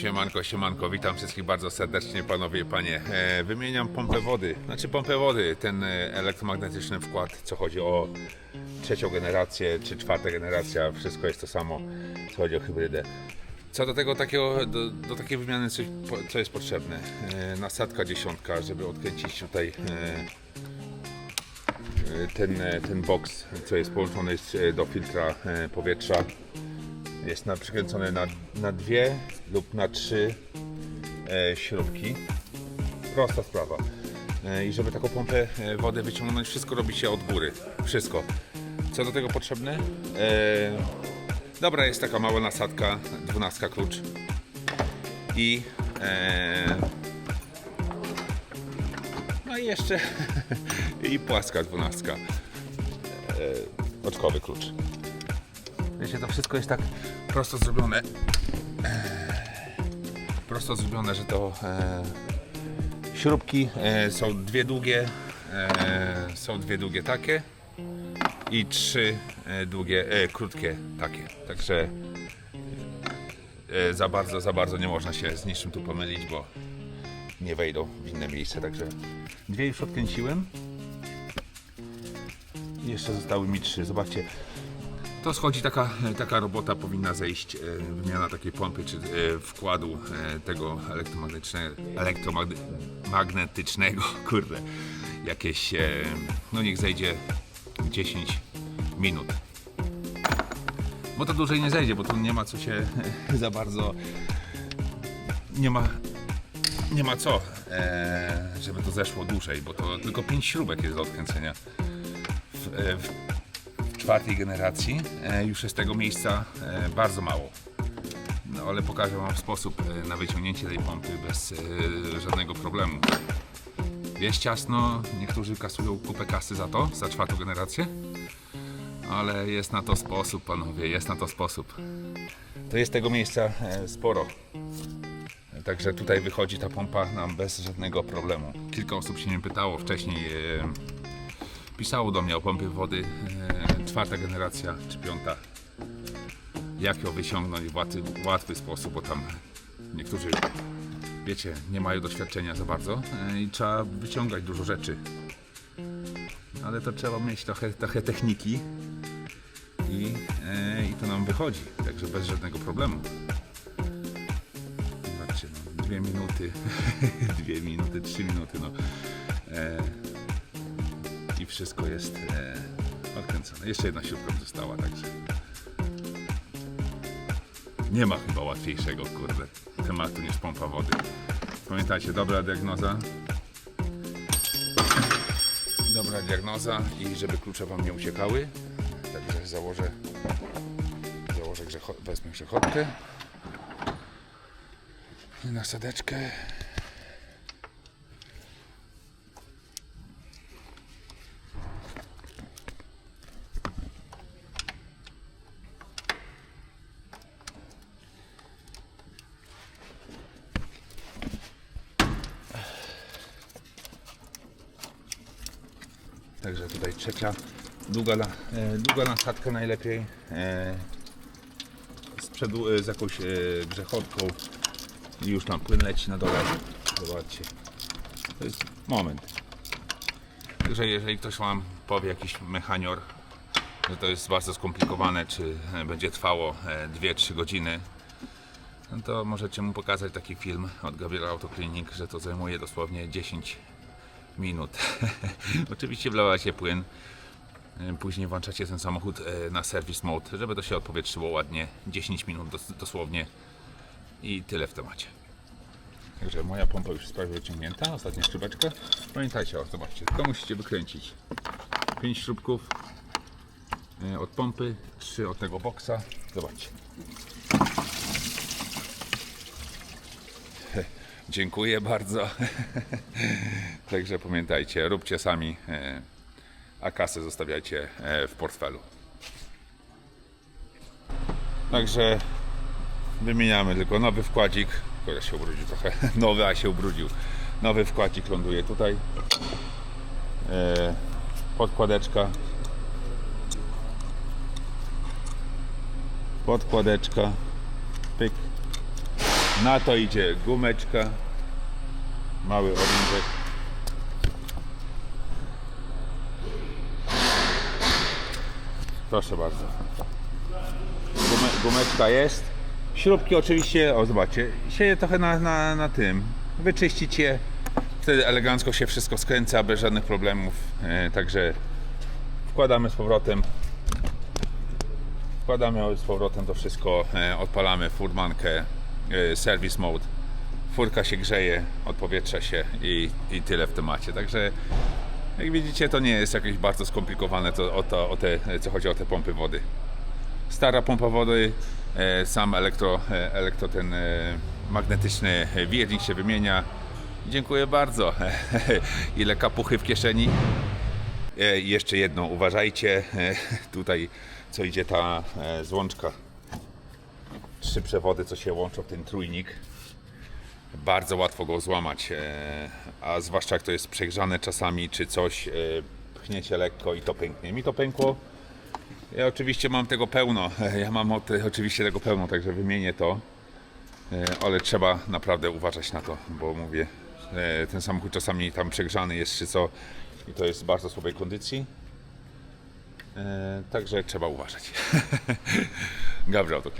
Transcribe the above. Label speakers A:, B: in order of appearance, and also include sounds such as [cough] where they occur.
A: Siemanko, siemanko, witam wszystkich bardzo serdecznie, panowie i panie. E, wymieniam pompę wody, znaczy pompę wody, ten e, elektromagnetyczny wkład, co chodzi o trzecią generację czy czwartą generację, wszystko jest to samo, co chodzi o hybrydę. Co do tego takiego, do, do takiej wymiany, coś, co jest potrzebne? E, nasadka dziesiątka, żeby odkręcić tutaj e, e, ten, e, ten box, co jest połączony do filtra powietrza jest na, przykręcony na, na dwie lub na trzy e, śrubki. Prosta sprawa. E, I żeby taką pompę e, wody wyciągnąć, wszystko robi się od góry. Wszystko. Co do tego potrzebne? E, dobra, jest taka mała nasadka, 12 klucz. I e, no i jeszcze [laughs] i płaska 12. E, oczkowy klucz. Wiecie, to wszystko jest tak prosto zrobione. Eee, Prosto zrobione, że to e, śrubki e, są dwie długie, są dwie długie takie i trzy e, długie, e, krótkie takie. Także e, za bardzo, za bardzo nie można się z niczym tu pomylić, bo nie wejdą w inne miejsce. Także dwie już odkręciłem. Jeszcze zostały mi trzy. Zobaczcie, to schodzi taka, taka robota powinna zejść, e, wymiana takiej pompy czy e, wkładu e, tego elektromagnetycznego, [laughs] kurde, jakieś, no niech zejdzie 10 minut. Bo to dłużej nie zejdzie, bo tu nie ma co się za bardzo, nie ma, nie ma co, żeby to zeszło dłużej, bo to tylko 5 śrubek jest do odkręcenia. W, w, czwartej generacji e, już jest tego miejsca e, bardzo mało. No, ale pokażę Wam sposób e, na wyciągnięcie tej pompy bez żadnego problemu. Jest ciasno, niektórzy kasują kupę kasy za to, za czwartą generację, ale jest na to sposób, panowie, jest na to sposób. To jest tego miejsca sporo. Także tutaj wychodzi ta pompa nam bez żadnego problemu. Kilka osób się mnie pytało wcześniej, pisało do mnie o pompie wody czwarta generacja czy piąta. Jak ją wyciągnąć w łatwy, łatwy sposób, bo tam niektórzy, wiecie, nie mają doświadczenia za bardzo e, i trzeba wyciągać dużo rzeczy. Ale to trzeba mieć trochę, trochę techniki i, e, i to nam wychodzi, także bez żadnego problemu. Zobaczcie, no, dwie minuty, [laughs] dwie minuty, trzy minuty, no. E, i wszystko jest e, odkręcone. Jeszcze jedna mi została, także nie ma chyba łatwiejszego, kurde, tematu niż pompa wody. Pamiętajcie, dobra diagnoza. Dobra diagnoza i żeby klucze Wam nie uciekały. Także założę, założę grzecho, wezmę grzechotkę. I nasadeczkę. Także tutaj trzecia, długa, na- e, długa nasadka najlepiej. E, z, przodu, e, z jakąś grzechotką i już tam płyn leci na dole. Zobaczcie. To jest moment. Także jeżeli ktoś Wam powie, jakiś mechanior, że to jest bardzo skomplikowane, czy będzie trwało e, 2-3 godziny, no to możecie mu pokazać taki film od Gabriela Autoclinic, że to zajmuje dosłownie 10 minut. [laughs] Oczywiście wlewa się płyn. E, Później włączacie ten samochód e, na service mode, żeby to się odpowietrzyło ładnie. 10 minut dos- dosłownie i tyle w temacie. Także moja pompa już jest prawie wyciągnięta, ostatnia śrubeczka. Pamiętajcie, o, zobaczcie, tylko musicie wykręcić 5 śrubków e, od pompy, 3 od tego boksa. Zobaczcie. Dziękuję bardzo. [laughs] Także pamiętajcie, róbcie sami, e, a kasę zostawiajcie e, w portfelu. Także wymieniamy tylko nowy wkładzik, który się ubrudził trochę, [laughs] nowy, a się ubrudził. Nowy wkładzik ląduje tutaj. E, Podkładeczka. Podkładeczka. Pyk. Na to idzie gumeczka. Mały orężek. Proszę bardzo. Gume, gumeczka jest. Śrubki oczywiście, o zobaczcie, sieje trochę na, na, na tym. Wyczyścić je. Wtedy elegancko się wszystko skręca bez żadnych problemów. E, także wkładamy z powrotem. Wkładamy z powrotem to wszystko, e, odpalamy furmankę, service mode. Furka się grzeje, odpowietrza się i, i tyle w temacie. Także jak widzicie, to nie jest jakieś bardzo skomplikowane to, o, to, o te, co chodzi o te pompy wody. Stara pompa wody, e, sam elektro, e, elektro ten e, magnetyczny wiernik się wymienia. Dziękuję bardzo. [laughs] Ile kapuchy w kieszeni. Jeszcze jedno, uważajcie, tutaj co idzie ta złączka. Trzy przewody, co się łączą w ten trójnik. Bardzo łatwo go złamać, e, a zwłaszcza jak to jest przegrzane czasami, czy coś e, pchniecie lekko i to pęknie. Mi to pękło. Ja oczywiście mam tego pełno. [laughs] Ja mam od, oczywiście tego pełno, także wymienię to. E, Ale trzeba naprawdę uważać na to, bo mówię, ten samochód czasami tam przegrzany jest czy co i to jest w bardzo słabej kondycji. Także trzeba uważać. [laughs] Gabriel to